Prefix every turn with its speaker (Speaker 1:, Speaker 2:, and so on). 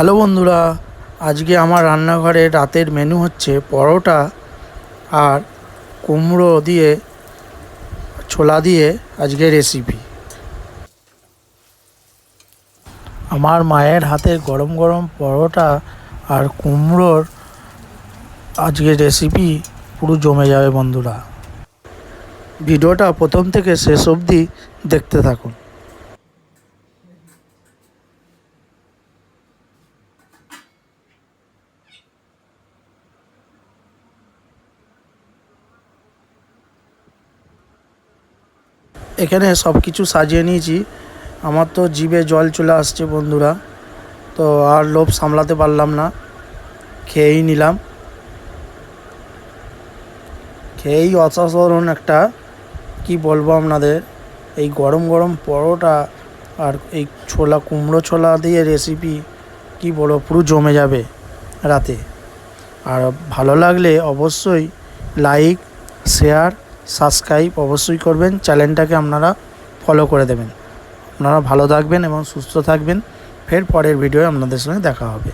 Speaker 1: Hello বন্ধুরা, আজকে আমার রান্নাঘরে রাতের মেনু হচ্ছে পরোটা আর কুমড়ো দিয়ে, ছোলা দিয়ে আজকে রেসিপি আমার মায়ের হাতের গরম গরম পরোটা আর কুমড়োর আজকে রেসিপি পুরো জমে যাবে বন্ধুরা। ভিডিওটা প্রথম থেকে শেষ অবধি দেখতে থাকুন। এখানে সব কিছু সাজিয়ে নিয়েছি। আমার তো জিভে জল চলে আসছে বন্ধুরা। তো আর লোভ সামলাতে পারলাম না। খেয়েই নিলাম। খেয়েই অসাধারণ একটা, কি বলব আপনাদের, এই গরম গরম পরোটা আর এই ছোলা, কুমড়ো ছোলা দিয়ে রেসিপি কি বলব, পুরো জমে যাবে রাতে। আর ভালো লাগলে অবশ্যই লাইক শেয়ার সাবস্ক্রাইব অবশ্যই করবেন, চ্যানেলটাকে আপনারা ফলো করে দেবেন। আপনারা ভালো থাকবেন এবং সুস্থ থাকবেন। ফের পরের ভিডিও আপনাদের সঙ্গে দেখা হবে।